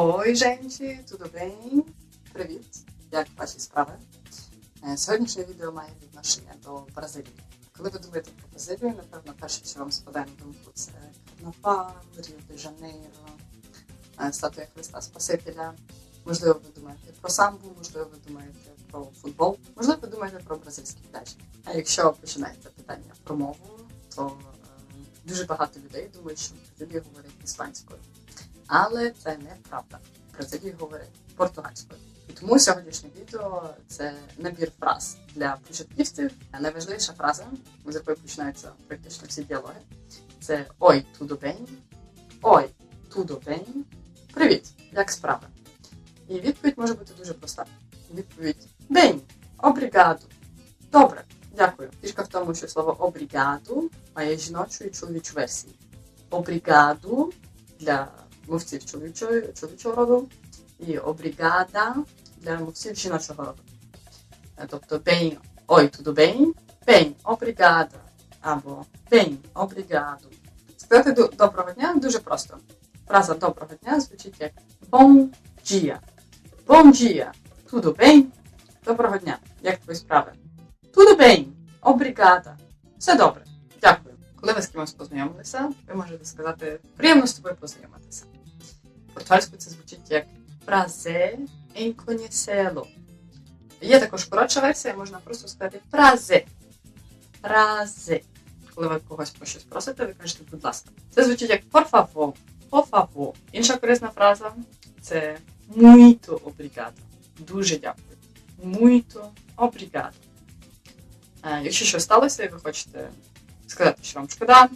Ой, женці, tudo bem? Привіт! Як ваші справи? Е, Сьогоднішнє відео має відношення до Бразилії. Коли ви думаєте про Бразилію, напевно, перше, що вам спадає на думку, це карнавал, Ріо де Жанейро, е, статуя Христа Спасителя. Можливо, ви думаєте про самбу, можливо, ви думаєте про футбол, можливо, ви думаєте про бразильські пляжі. А якщо починається питання про мову, то е, дуже багато людей думають, що в Бразилії говорять іспанською. Але це неправда. В Бразилії говорять португальською. І тому сьогоднішнє відео це набір фраз для початківців. Найважливіша фраза, з якої починаються практично всі діалоги, це Ой, tudo bem? Ой, tudo bem? Привіт, як справи? І відповідь може бути дуже проста. Відповідь Бень, обрігадо. Добре, дякую. Фішка в тому, що слово обрігаду має жіночу і чоловічу версії. Обрігаду для мовців чоловічого, чоловічого роду і обрігада для мовців жіночого роду. Тобто бень, ой, tudo bem, бень, обрігада або бень, обрігаду. Сказати доброго дня дуже просто. Фраза доброго дня звучить як bom dia. Bom dia. Tudo bem? Доброго дня. Як твої справи? Tudo bem. Обрігада. Все добре. Дякую. Коли ви з кимось познайомилися, ви можете сказати приємно з тобою познайомитися. Португальською це звучить як prazer em conhecê-lo. Є також коротша версія, можна просто сказати празе. Празе. Коли ви когось про щось просите, ви кажете, будь ласка. Це звучить як por favor, por favor. Інша корисна фраза це muito obrigado. Дуже дякую. Muito obrigado. Е, Якщо щось сталося і ви хочете сказати, що вам шкода,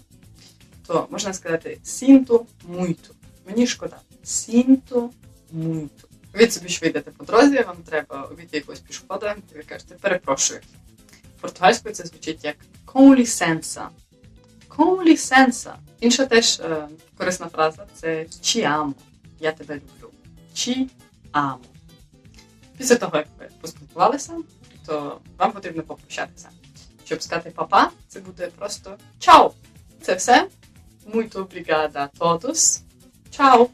то можна сказати sinto muito. Мені шкода. Sinto muito. Від собі, що ви йдете по дорозі, вам треба обійти якогось пішохода, і ви кажете перепрошую. Португальською це звучить як com licença. Com licença. Інша теж е, корисна фраза це amo. Я тебе люблю. Ci amo. Після того, як ви поспілкувалися, то вам потрібно попрощатися. Щоб сказати папа, це буде просто чао. Це все. Muito obrigada a todos. Чао!